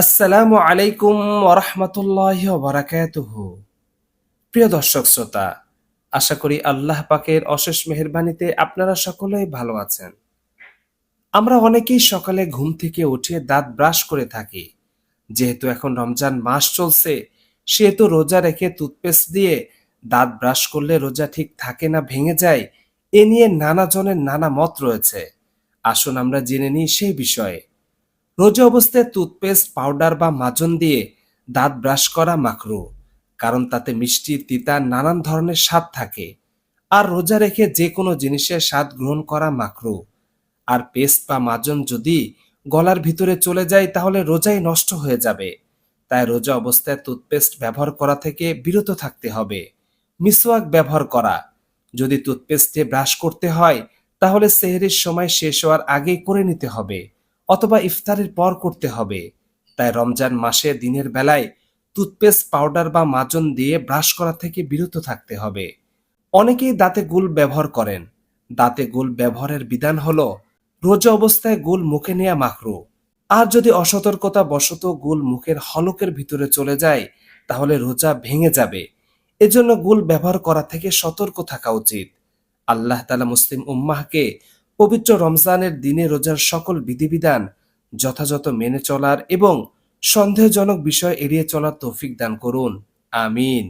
আসসালামু আলাইকুম ওরহমতুল্লাহ বারাকাতুহ প্রিয় দর্শক শ্রোতা, আশা করি আল্লাহ পাকের অশেষ মেহেরবানিতে আপনারা সকলেই ভালো আছেন। আমরা অনেকেই সকালে ঘুম থেকে উঠে দাঁত ব্রাশ করে থাকি। যেহেতু এখন রমজান মাস চলছে, সেহেতু রোজা রেখে টুথপেস্ট দিয়ে দাঁত ব্রাশ করলে রোজা ঠিক থাকে না, ভেঙে যায়, এ নিয়ে নানা জনের নানা মত রয়েছে। আসুন আমরা জেনে নিই সেই বিষয়ে। রোজা অবস্থায় টুথপেস্ট পাউডার বা মাজন দিয়ে দাঁত ব্রাশ করা মাকরু কারণ তাতে মিষ্টি তিতা নানান ধরনের স্বাদ থাকে। আর রোজা রেখে যে কোনো জিনিসের স্বাদ গ্রহণ করা মাকরু আর পেস্ট বা মাজন যদি গলার ভিতরে চলে যায়, তাহলে রোজাই নষ্ট হয়ে যাবে। তাই রোজা অবস্থায় টুথপেস্ট ব্যবহার করা থেকে বিরত থাকতে হবে। মিসওয়াক ব্যবহার করা। যদি টুথপেস্টে ব্রাশ করতে হয়, তাহলে সেহরির সময় শেষ হওয়ার আগেই করে নিতে হবে। অথবা ইফতারের পর করতে হবে। তাই রমজান মাসে দিনের বেলায় টুথপেস্ট পাউডার বা মাজন দিয়ে ব্রাশ করা থেকে বিরত থাকতে হবে। অনেকেই দাঁতে গুল ব্যবহার করেন। দাঁতে গুল ব্যবহারের বিধান হলো রোজা অবস্থায় গুল মুখে নেয়া মাখরু। আর যদি অসতর্কতা বশত গুল মুখের হলকের ভিতরে চলে যায়, তাহলে রোজা ভেঙে যাবে। এজন্য গুল ব্যবহার করা থেকে সতর্ক থাকা উচিত। আল্লাহ তালা মুসলিম উম্মাহকে পবিত্র রমজানের দিনে রোজার সকল বিধিবিধান যথাযথ মেনে চলার এবং সন্দেহজনক বিষয় এড়িয়ে চলার তৌফিক দান করুন। আমিন।